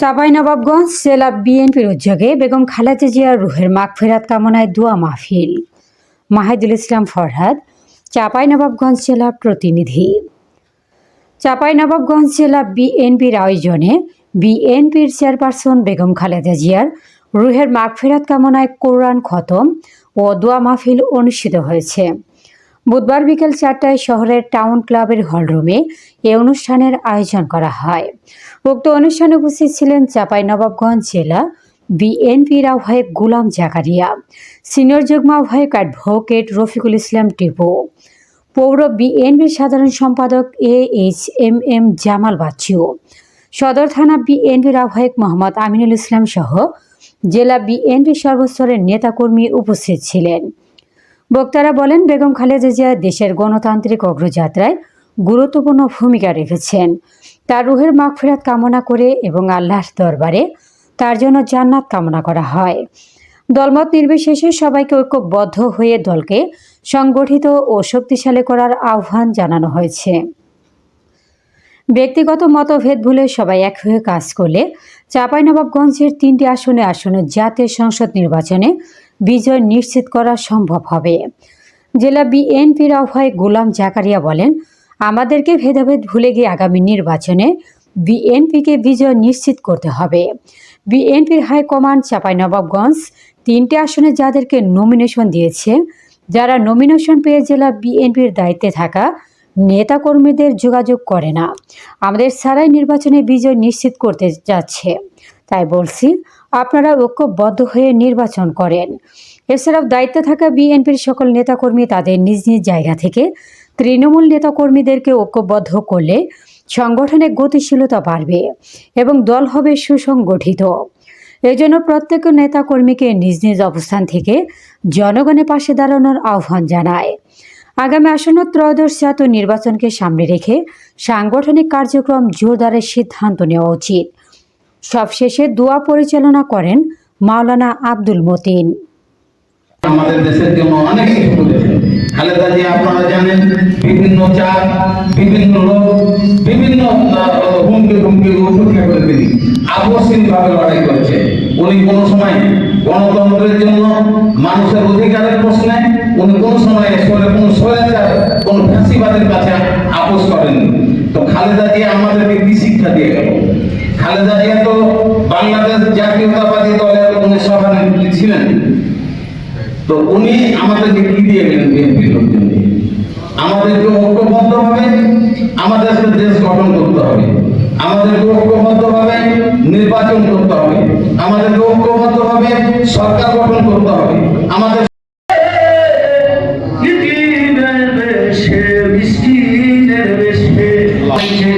চাঁপাইনবাবগঞ্জ জেলা বিএনপির উদ্যোগে বেগম খালেদা জিয়ার রুহের মাগফেরাত কামনায় দোয়া মাহফিল। মাহিদুল ইসলাম ফরহাদ, চাঁপাইনবাবগঞ্জ জেলা প্রতিনিধি। চাঁপাইনবাবগঞ্জ জেলা বিএনপির আয়োজনে বিএনপির চেয়ারপারসন বেগম খালেদা জিয়ার রুহের মাগফেরাত কামনায় কোরআন খতম ও দোয়া মাহফিল অনুষ্ঠিত হয়েছে। বুধবার বিকেল চারটায় শহরের টাউন ক্লাবের হলরুমে এ অনুষ্ঠানের আয়োজন করা হয়। উক্ত অনুষ্ঠানে উপস্থিত ছিলেন চাপাই নবাবগঞ্জ জেলা বিএনপির আহ্বায়ক গুলাম জাকারিয়া, সিনিয়র যুগ্ম আহ্বায়ক অ্যাডভোকেট রফিকুল ইসলাম টিপু, পৌর বিএনপির সাধারণ সম্পাদক A H M M Jamal Bachchu, সদর থানা বিএনপির আহ্বায়ক মোহাম্মদ আমিনুল ইসলাম সহ জেলা বিএনপির সর্বস্তরের নেতাকর্মী উপস্থিত ছিলেন। বক্তারা বলেন, বেগম খালেদা জিয়া দেশের গণতান্ত্রিক অগ্রযাত্রায় গুরুত্বপূর্ণ ভূমিকা রেখেছেন। তার রুহের মাগফিরাত কামনা করে এবং আল্লাহর দরবারে তার জন্য জান্নাত কামনা করা হয়। দলমত নির্বিশেষে সবাইকে ঐক্যবদ্ধ হয়ে দলকে সংগঠিত ও শক্তিশালী করার আহ্বান জানানো হয়েছে। ব্যক্তিগত মতভেদ ভুলে সবাই এক হয়ে কাজ করলে চাঁপাইনবাবগঞ্জের তিনটি আসনে আসনে জাতীয় সংসদ নির্বাচনে বিজয় নিশ্চিত করা সম্ভব হবে। জেলা বিএনপির আহ্বায়ক গোলাম জাকারিয়া বলেন, আমাদেরকে ভেদাভেদ ভুলে গিয়ে আগামী নির্বাচনে বিএনপিকে বিজয় নিশ্চিত করতে হবে। বিএনপির হাইকমান্ড চাঁপাইনবাবগঞ্জ তিনটি আসনে যাদেরকে নমিনেশন দিয়েছে, যারা নমিনেশন পেয়ে জেলা বিএনপির দায়িত্বে থাকা নেতাকর্মীদের যোগাযোগ করে না। আমাদের সারাই নির্বাচনে বিজয় নিশ্চিত করতে যাচ্ছে। তাই বলছি, আপনারা ঐক্যবদ্ধ হয়ে নির্বাচন করেন। এছাড়াও দায়িত্বে থাকা বিএনপির সকল নেতাকর্মী তাদের নিজ নিজ জায়গা থেকে তৃণমূল নেতাকর্মীদেরকে ঐক্যবদ্ধ করলে সংগঠনে গতিশীলতা বাড়বে এবং দল হবে সুসংগঠিত। এজন্য প্রত্যেক নেতাকর্মীকে নিজ নিজ অবস্থান থেকে জনগণের পাশে দাঁড়ানোর আহ্বান জানায়। আগামী আসন্ন ত্রয়োদশ জাতীয় নির্বাচনকে সামনে রেখে সাংগঠনিক কার্যক্রম জোরদারের সিদ্ধান্ত নেওয়া উচিত। সবশেষে দোয়া পরিচালনা করেন মাওলানা আব্দুল মতিন। আমাদের দেশের জন্য অনেক কিছু করেছেন খালেদা জি আপনারা জানেন, বিভিন্ন চাপ, বিভিন্ন লোক বিভিন্ন হুমকি হুমকি উপেক্ষা করে তিনি। আকস্মিক ভাবে লড়াই করেছে। উনি কোনো সময় গণতন্ত্রের জন্য মানুষের অধিকারের প্রশ্নে, উনি কোন সময় কোন স্বৈরাচার, কোন ফ্যাসিবাদের কাছে আপোষ করেননি। তো খালেদা জি আমাদেরকে কি শিক্ষা দিয়ে গেল? খালেদা জিয়া তো বাংলাদেশ জাতীয়তাবাদী দলের উনি সভানেত্রী ছিলেন। তো উনি আমাদেরকে কি দিয়ে গেলেন বিএনপির লোকজন? আমাদেরকে ঐক্যবদ্ধ ভাবে আমাদের দেশ গঠন করতে হবে। আমাদেরকে ঐক্যবদ্ধ ভাবে নির্বাচন করতে হবে। আমাদেরকে ঐক্যবদ্ধ ভাবে সরকার গঠন করতে হবে। আমাদের ক্ষমা